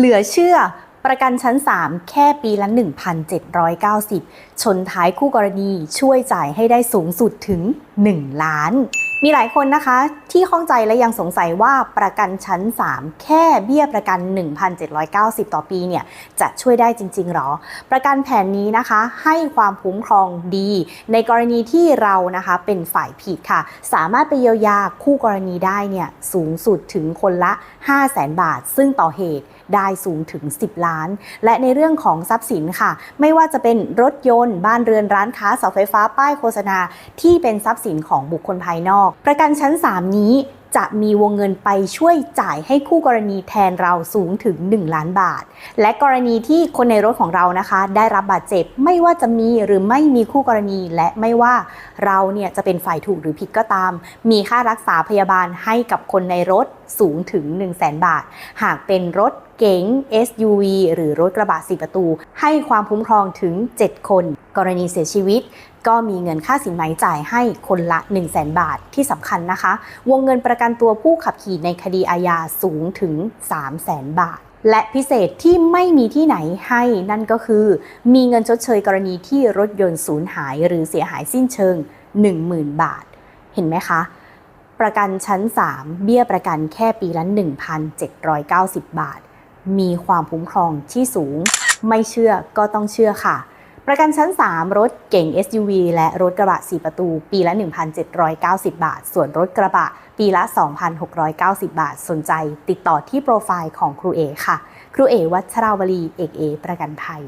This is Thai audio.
เหลือเชื่อประกันชั้น 3 แค่ปีละ 1,790 ชนท้ายคู่กรณีช่วยจ่ายให้ได้สูงสุดถึง 1 ล้าน มีหลายคนนะคะที่ข้องใจและยังสงสัยว่าประกันชั้น 3 แค่เบี้ยประกัน 1,790 ต่อปีเนี่ยจะช่วยได้จริง ๆหรอ ประกันแผนนี้นะคะให้ความคุ้มครองดี ในกรณีที่เรานะคะเป็นฝ่ายผิดค่ะ สามารถไปเยียวยาคู่กรณีได้เนี่ยสูงสุดถึงคนละ 5 0 0แสนบาท ซึ่งต่อเหตุได้สูงถึง 10 ล้าน และในเรื่องของทรัพย์สินค่ะ ไม่ว่าจะเป็นรถยนต์ บ้านเรือนร้านค้าเสาไฟฟ้าป้ายโฆษณาที่เป็นทรัพย์สินของบุคคลภายนอกอกประกันชั้น 3 นี้จะมีวงเงินไปช่วยจ่ายให้คู่กรณีแทนเราสูงถึง 1 ล้านบาท และกรณีที่คนในรถของเรานะคะ ได้รับบาดเจ็บไม่ว่าจะมีหรือไม่มีคู่กรณีและไม่ว่าเราเนี่ยจะเป็นฝ่ายถูกหรือผิดก็ตาม มีค่ารักษาพยาบาลให้กับคนในรถสูงถึ ง 1 0 0 0 0แบาท หากเป็นรถ เก๋ง SUV หรือรถกระบะ4ประตู ให้ความคุ้มครองถึง 7 คน กรณีเสียชีวิต ก็มีเงินค่าสินไหมจ่ายให้คนละ 1 0 0 0 0แบาทที่สำคัญนะคะ วงเงินประกันตัวผู้ขับขี่ในคดีอาญาสูงถึง 3 0 0แสนบาทและพิเศษที่ไม่มีที่ไหนให้นั่นก็คือ มีเงินชดเชยกรณีที่รถยนต์สูญหายหรือเสียหายสิ้นเชิง 10,000 บาท เห็นไหมคะ ประกันชั้น 3 เบี้ยประกันแค่ปีละ 1,790 บาท มีความคุ้มครองที่สูง ไม่เชื่อก็ต้องเชื่อค่ะ ประกันชั้น 3 รถเก่ง SUV และรถกระบะ 4 ประตู ปีละ 1,790 บาท ส่วนรถกระบะ ปีละ 2,690 บาท สนใจ ติดต่อที่โปรไฟล์ของครูเอค่ะ ครูเอวัชราวลีเอกเอประกันภัย